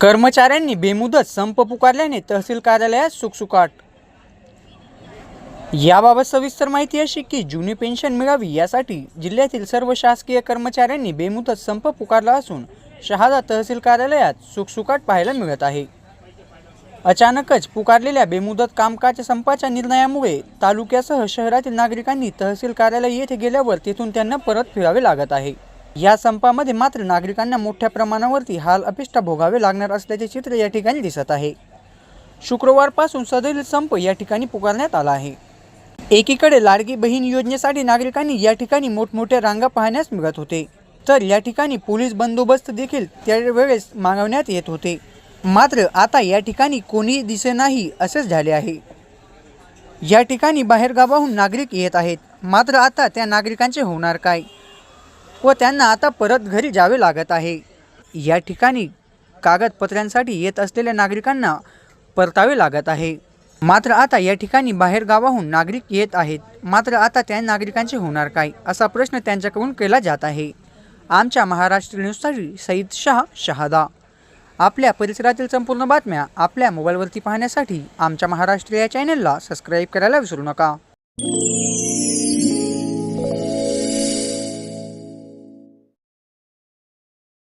कर्मचाऱ्यांनी बेमुदत संप पुकारल्याने तहसील कार्यालयात सुकसुकाट. याबाबत सविस्तर माहिती अशी की जुनी पेन्शन मिळावी यासाठी जिल्ह्यातील सर्व शासकीय कर्मचाऱ्यांनी बेमुदत संप पुकारला असून शहादा तहसील कार्यालयात सुकसुकाट पाहायला मिळत आहे. अचानकच पुकारलेल्या बेमुदत कामकाज संपाच्या निर्णयामुळे तालुक्यासह शहरातील नागरिकांनी तहसील कार्यालय येथे गेल्यावर तेथून त्यांना परत फिरावे लागत आहे. या संपामध्ये मात्र नागरिकांना मोठ्या प्रमाणावरती हाल अपिष्टा भोगावे लागणार असल्याचे चित्र या ठिकाणी दिसत आहे. शुक्रवारपासून सदैव संप या ठिकाणी पुकारण्यात आला आहे. एकीकडे लाडकी बहीण योजनेसाठी नागरिकांनी या ठिकाणी मोठमोठ्या रांगा पाहण्यास मिळत होते. तर या ठिकाणी पोलीस बंदोबस्त देखील त्यावेळेस मागवण्यात येत होते. मात्र आता या ठिकाणी कोणी दिसे नाही असेच झाले आहे. या ठिकाणी बाहेरगावाहून नागरिक येत आहेत. मात्र आता त्या नागरिकांचे होणार काय? व त्यांना आता परत घरी जावे लागत आहे. या ठिकाणी कागदपत्रांसाठी येत असलेल्या नागरिकांना परतावे लागत आहे. मात्र आता या ठिकाणी बाहेरगावाहून नागरिक येत आहेत. मात्र आता त्या नागरिकांचे होणार काय? असा प्रश्न त्यांच्याकडून केला जात आहे. आमच्या महाराष्ट्र न्यूजसाठी सईद शाह शहादा. आपल्या परिसरातील संपूर्ण बातम्या आपल्या मोबाईलवरती पाहण्यासाठी आमच्या महाराष्ट्र या चॅनलला सबस्क्राईब करायला विसरू नका.